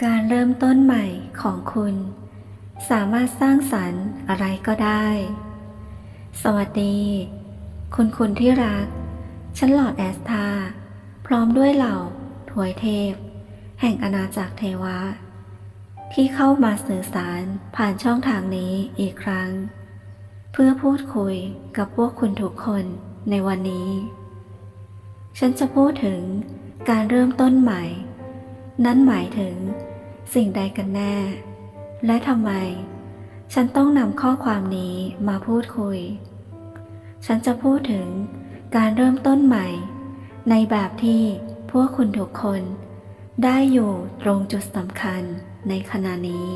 การเริ่มต้นใหม่ของคุณ สามารถสร้างสรรค์อะไรก็ได้ สวัสดี คุณคุณที่รัก ฉันหลอดแอสทาพร้อมด้วยเหล่าถวยเทพ แห่งอาณาจักรเทวะ ที่เข้ามาสื่อสารผ่านช่องทางนี้อีกครั้ง เพื่อพูดคุยกับพวกคุณทุกคนในวันนี้ ฉันจะพูดถึงการเริ่มต้นใหม่ นั่นหมายถึง สิ่งใดกันแน่ และทำไม ฉันต้องนำข้อความนี้มาพูดคุย ฉันจะพูดถึงการเริ่มต้นใหม่ ในแบบที่พวกคุณทุกคน ได้อยู่ตรงจุดสำคัญในขณะนี้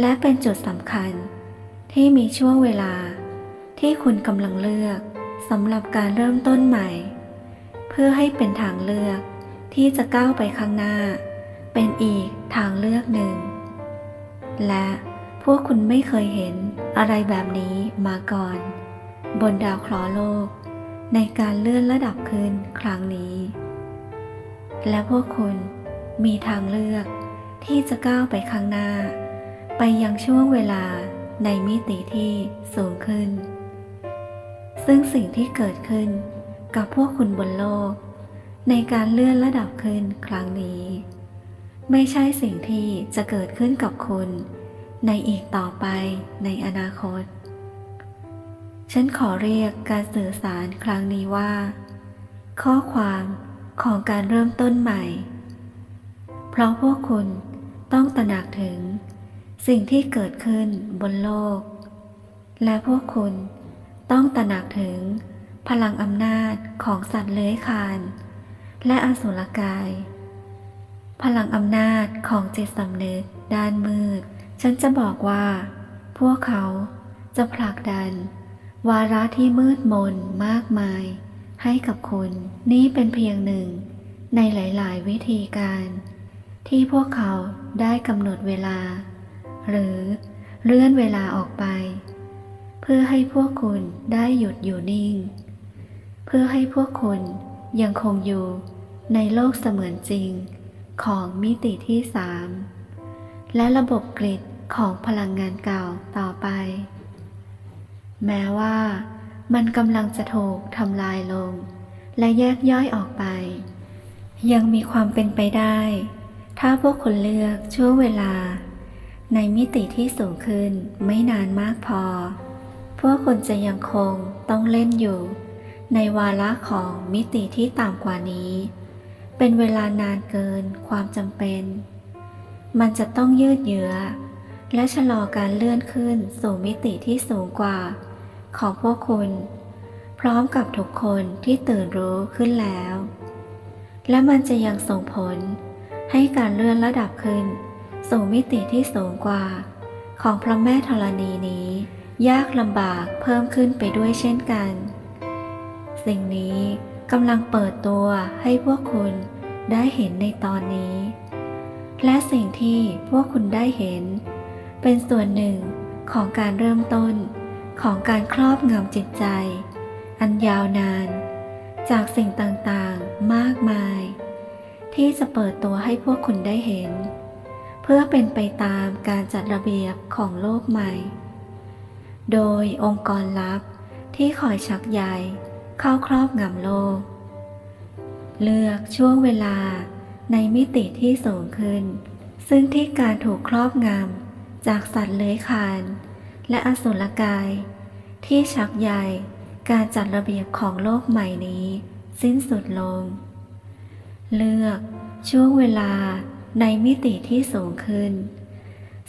และเป็นจุดสำคัญที่มีช่วงเวลาที่คุณกำลังเลือกสำหรับการเริ่มต้นใหม่ เพื่อให้เป็นทางเลือก ที่จะก้าวไปข้างหน้า เป็นอีกทางเลือกหนึ่ง และพวกคุณไม่เคยเห็นอะไรแบบนี้มาก่อน บนดาวเคราะห์โลก ในการเลื่อนระดับขึ้นครั้งนี้ และพวกคุณมีทางเลือกที่จะก้าวไปข้างหน้า ไปยังช่วงเวลาในมิติที่สูงขึ้น ซึ่งสิ่งที่เกิดขึ้นกับพวกคุณบนโลก ในการเลื่อนระดับขึ้นครั้งนี้ ไม่ใช่สิ่งที่จะเกิดขึ้นกับคุณ ในอีกต่อไปในอนาคต ฉันขอเรียกการสื่อสารครั้งนี้ว่า ข้อความของการเริ่มต้นใหม่ เพราะพวกคุณต้องตระหนักถึง สิ่งที่เกิดขึ้นบนโลก และพวกคุณต้องตระหนักถึงพลังอำนาจของสัตว์เลื้อยคลาน และอสุรกาย พลังอำนาจของจิตสำนึกด้านมืด ฉันจะบอกว่า พวกเขาจะผลักดัน วาระที่มืดมนมากมาย ให้กับคุณนี่เป็นเพียงหนึ่ง ในหลาย ๆ วิธีการ ที่พวกเขาได้กำหนดเวลา หรือเลื่อนเวลาออกไป เพื่อให้พวกคุณได้หยุดอยู่นิ่ง เพื่อให้พวกคุณยังคงอยู่ ในโลกเสมือนจริงของมิติที่สามและระบบกริดของพลังงานเก่าต่อไป แม้ว่ามันกำลังจะถูกทำลายลง และแยกย่อยออกไป ยังมีความเป็นไปได้ ถ้าพวกคุณเลือกช่วงเวลา ในมิติที่สูงขึ้นไม่นานมากพอ พวกคุณจะยังคงต้องเล่นอยู่ ในวาระของมิติที่ต่ำกว่านี้ เป็นเวลานานเกินความจำเป็น มันจะต้องยืดเยื้อ และชะลอการเลื่อนขึ้นสู่มิติที่สูงกว่า ของพวกคุณ พร้อมกับทุกคนที่ตื่นรู้ขึ้นแล้ว และมันจะยังส่งผลให้การเลื่อนระดับขึ้น สู่มิติที่สูงกว่า ของพระแม่ธรณีนี้ ยากลำบากเพิ่มขึ้นไปด้วยเช่นกัน สิ่งนี้ กำลังเปิดตัวให้พวกคุณได้เห็นในตอนนี้ และสิ่งที่พวกคุณได้เห็น เป็นส่วนหนึ่งของการเริ่มต้นของการครอบงำจิตใจ อันยาวนาน จากสิ่งต่างๆมากมาย ที่จะเปิดตัวให้พวกคุณได้เห็น เพื่อเป็นไปตามการจัดระเบียบของโลกใหม่ โดยองค์กรลับที่คอยชักใย เข้าครอบงำโลก เลือกช่วงเวลาในมิติที่สูงขึ้น ซึ่งที่การถูกครอบงำจากสัตว์เลื้อยคลาน และอสุรกาย ที่ชักใยการจัดระเบียบของโลกใหม่นี้ สิ้นสุดลง เลือกช่วงเวลาในมิติที่สูงขึ้น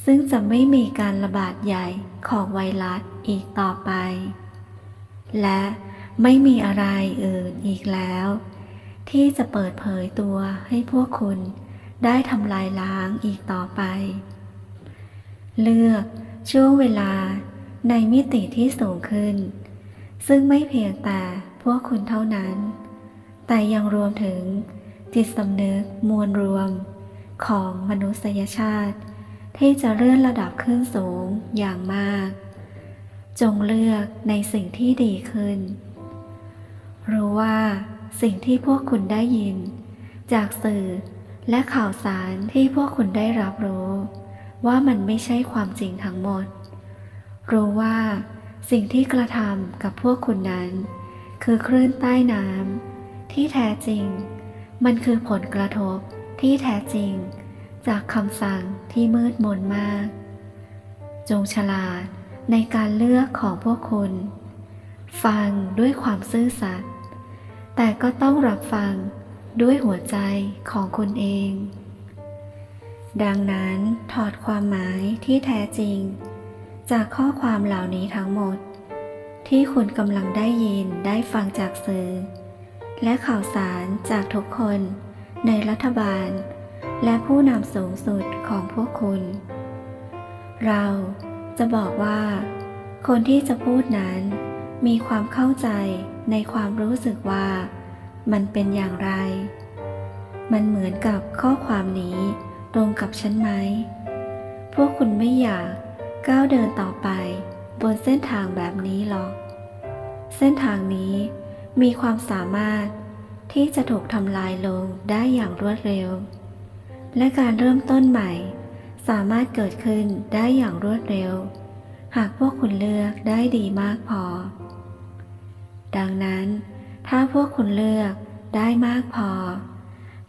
ซึ่งจะไม่มีการระบาดใหญ่ของไวรัสอีกต่อไป และ ไม่มีอะไรอื่นอีกแล้ว ที่จะเปิดเผยตัวให้พวกคุณได้ทำลายล้างอีกต่อไป เลือกช่วงเวลาในมิติที่สูงขึ้น ซึ่งไม่เพียงแต่พวกคุณเท่านั้น แต่ยังรวมถึงจิตสำนึกมวลรวมของมนุษยชาติ ที่จะเลื่อนระดับขึ้นสูงอย่างมาก จงเลือกในสิ่งที่ดีขึ้น รู้ว่าสิ่งที่พวกคุณได้ยิน จากสื่อและข่าวสารที่พวกคุณได้รับรู้ ว่ามันไม่ใช่ความจริงทั้งหมด รู้ว่าสิ่งที่กระทำกับพวกคุณนั้น คือคลื่นใต้น้ำที่แท้จริง มันคือผลกระทบที่แท้จริง จากคำสั่งที่มืดมนมาก จงฉลาดในการเลือกของพวกคุณ ฟังด้วยความซื่อสัตย์ แต่ก็ต้องรับฟังด้วยหัวใจของคุณเอง ดังนั้นถอดความหมายที่แท้จริง จากข้อความเหล่านี้ทั้งหมด ที่คุณกำลังได้ยินได้ฟังจากสื่อ และข่าวสารจากทุกคนในรัฐบาล และผู้นำสูงสุดของพวกคุณ เราจะบอกว่า คนที่จะพูดนั้น มีความเข้าใจในความรู้สึกว่า มันเป็นอย่างไร มันเหมือนกับข้อความนี้ตรงกับฉันไหม พวกคุณไม่อยากก้าวเดินต่อไปบนเส้นทางแบบนี้หรอก เส้นทางนี้มีความสามารถที่จะถูกทำลายลงได้อย่างรวดเร็ว และการเริ่มต้นใหม่ สามารถเกิดขึ้นได้อย่างรวดเร็ว หากพวกคุณเลือกได้ดีมากพอ ดังนั้น ถ้าพวกคุณเลือกได้มากพอ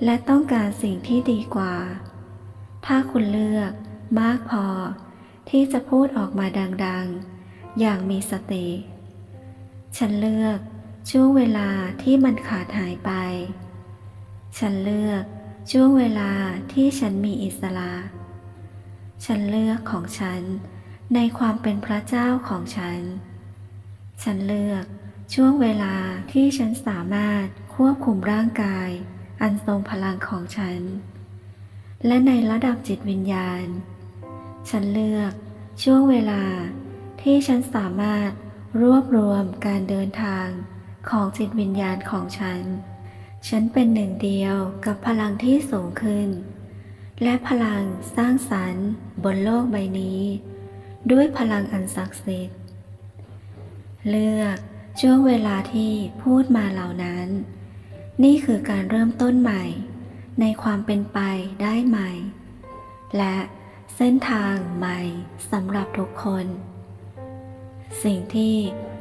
และต้องการสิ่งที่ดีกว่า ถ้าคุณเลือกมากพอ ที่จะพูดออกมาดังๆ อย่างมีสติ ฉันเลือกช่วงเวลาที่มันขาดหายไป ฉันเลือกช่วงเวลาที่ฉันมีอิสระ ฉันเลือกของฉันในความเป็นพระเจ้าของฉัน ฉันเลือก ช่วงเวลาที่ฉันสามารถควบคุมร่างกาย อันทรงพลังของฉัน และในระดับจิตวิญญาณ ฉันเลือกช่วงเวลาที่ฉันสามารถรวบรวมการเดินทางของจิตวิญญาณของฉัน ฉันเป็นหนึ่งเดียวกับพลังที่สูงขึ้น และพลังสร้างสรรค์บนโลกใบนี้ ด้วยพลังอันศักดิ์สิทธิ์ เลือก ช่วงเวลาที่พูดมาเหล่านั้น นี่คือการเริ่มต้นใหม่ ในความเป็นไปได้ใหม่ และเส้นทางใหม่สำหรับทุกคน สิ่งที่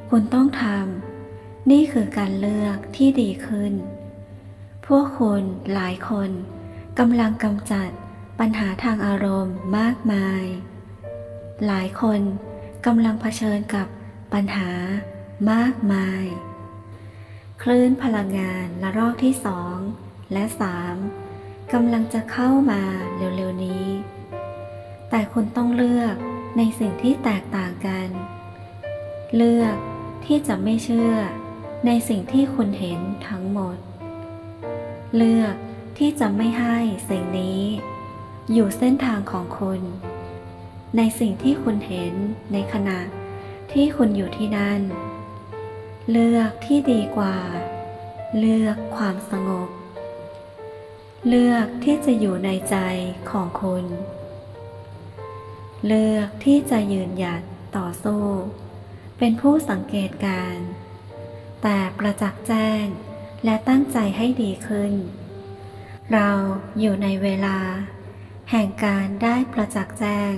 คุณต้องทำนี่คือการเลือกที่ดีขึ้น พวกคุณหลายคนกำลังกำจัดปัญหาทางอารมณ์มากมาย หลายคนกำลังเผชิญกับปัญหา มากมาย คลื่นพลังงานระลอกที่สองและสามกำลังจะเข้ามาเร็วๆนี้ แต่คุณต้องเลือกในสิ่งที่แตกต่างกัน เลือกที่จะไม่เชื่อในสิ่งที่คุณเห็นทั้งหมด เลือกที่จะไม่ให้สิ่งนี้ อยู่เส้นทางของคุณ ในสิ่งที่คุณเห็นในขณะที่คุณอยู่ที่นั่น เลือกที่ดีกว่า เลือกความสงบ เลือกที่จะอยู่ในใจของคุณ เลือกที่จะยืนหยัดต่อสู้ เป็นผู้สังเกตการ แต่ประจักษ์แจ้งและตั้งใจให้ดีขึ้น เราอยู่ในเวลา แห่งการได้ประจักษ์แจ้ง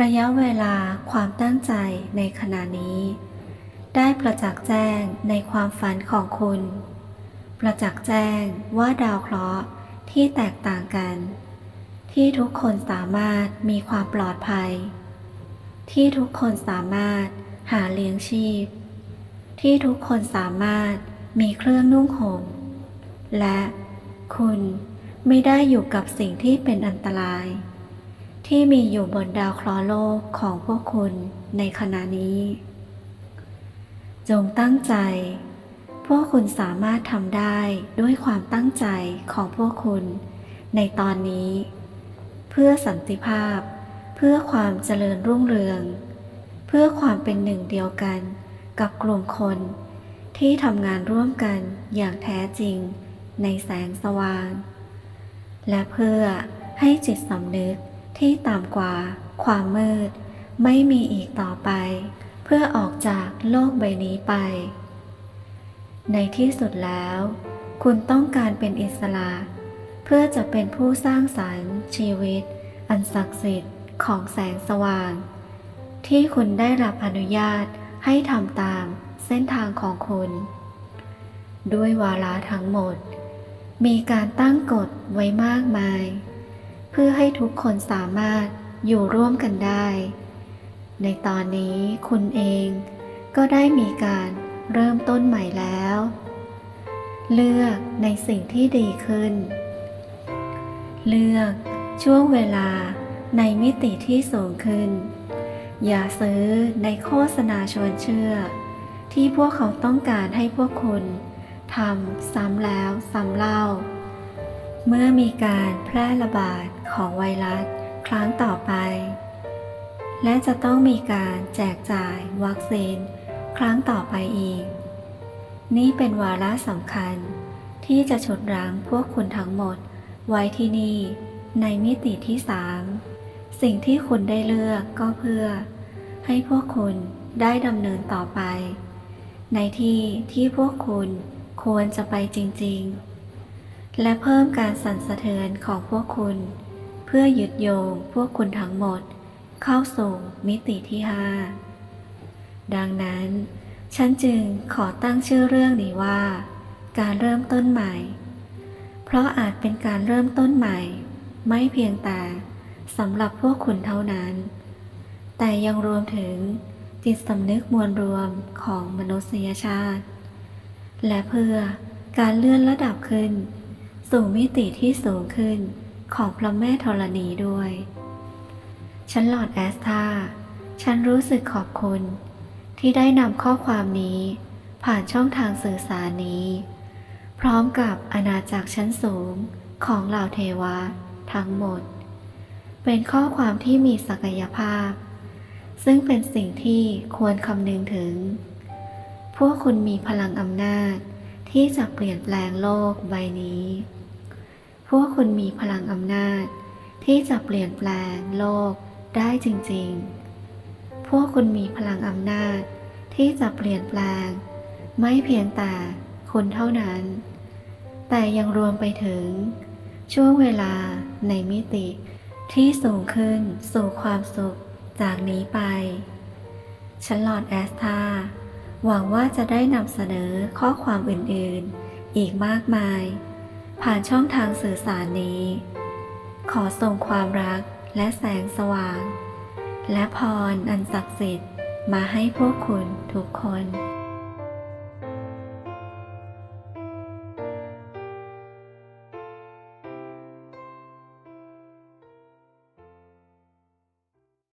ระยะเวลาความตั้งใจในขณะนี้ ได้ประจักษ์แจ้งในความฝันของคุณ ประจักษ์แจ้งว่าดาวเคราะห์ที่แตกต่างกัน ที่ทุกคนสามารถมีความปลอดภัย ที่ทุกคนสามารถหาเลี้ยงชีพ ที่ทุกคนสามารถมีเครื่องนุ่งห่มและคุณไม่ได้อยู่กับสิ่งที่เป็นอันตราย ที่มีอยู่บนดาวเคราะห์โลกของพวกคุณในขณะนี้ จงตั้งใจ พวกคุณสามารถทำได้ด้วยความตั้งใจของพวกคุณ ในตอนนี้ เพื่อสันติภาพ เพื่อความเจริญรุ่งเรือง เพื่อความเป็นหนึ่งเดียวกันกับกลุ่มคน ที่ทำงานร่วมกันอย่างแท้จริง ในแสงสว่าง และเพื่อให้จิตสำนึกที่ต่ำกว่าความมืด ไม่มีอีกต่อไป เพื่อออกจากโลกใบนี้ไป ในที่สุดแล้ว คุณต้องการเป็นอิสระ เพื่อจะเป็นผู้สร้างสรรค์ ชีวิต อันศักดิ์สิทธิ์ของแสงสว่าง ที่คุณได้รับอนุญาตให้ทำตามเส้นทางของคุณ ด้วยวาระทั้งหมด มีการตั้งกฎไว้มากมาย เพื่อให้ทุกคนสามารถอยู่ร่วมกันได้ ในตอนนี้คุณเองก็ได้มีการเริ่มต้นใหม่แล้ว เลือกในสิ่งที่ดีขึ้น เลือกช่วงเวลาในมิติที่สูงขึ้น อย่าซื้อในโฆษณาชวนเชื่อ ที่พวกเขาต้องการให้พวกคุณทำซ้ำแล้วซ้ำเล่า เมื่อมีการแพร่ระบาดของไวรัสครั้งต่อไป และจะต้องมีการแจกจ่ายวัคซีน ครั้งต่อไปอีก นี่เป็นวาระสำคัญ ที่จะฉุดรั้งพวกคุณทั้งหมด ไว้ที่นี่ ในมิติที่สามสิ่งที่คุณได้เลือกก็เพื่อ ให้พวกคุณได้ดำเนินต่อไป ในที่ที่พวกคุณควรจะไปจริงๆ และเพิ่มการสั่นสะเทือนของพวกคุณ เพื่อยึดโยงพวกคุณทั้งหมด เข้าสู่มิติที่ห้าดังนั้น ฉันจึงขอตั้งชื่อเรื่องนี้ว่า การเริ่มต้นใหม่ เพราะอาจเป็นการเริ่มต้นใหม่ ไม่เพียงแต่สำหรับพวกคุณเท่านั้น แต่ยังรวมถึงจิตสำนึกมวลรวมของมนุษยชาติ และเพื่อการเลื่อนระดับขึ้น สู่มิติที่สูงขึ้นของพระแม่ธรณีด้วย ฉันหลอดแอสตาฉันรู้สึกขอบคุณ ที่ได้นำข้อความนี้ ผ่านช่องทางสื่อสารนี้ พร้อมกับอาณาจักรชั้นสูงของเหล่าเทวะทั้งหมด เป็นข้อความที่มีศักยภาพ ซึ่งเป็นสิ่งที่ควรคำนึงถึง พวกคุณมีพลังอำนาจที่จะเปลี่ยนแปลงโลกใบนี้ พวกคุณมีพลังอำนาจที่จะเปลี่ยนแปลงโลก ได้จริงๆ พวกคุณมีพลังอำนาจที่จะเปลี่ยนแปลง ไม่เพียงแต่คุณเท่านั้น แต่ยังรวมไปถึง ช่วงเวลาในมิติที่สูงขึ้นสู่ความสุขจากนี้ไปฉันหลอดแอสตาหวังว่าจะได้นำเสนอข้อความอื่นๆ อีกมากมาย ผ่านช่องทางสื่อสารนี้ ขอส่งความรัก และแสงสว่าง และพรอันศักดิ์สิทธิ์มาให้พวกคุณทุกคน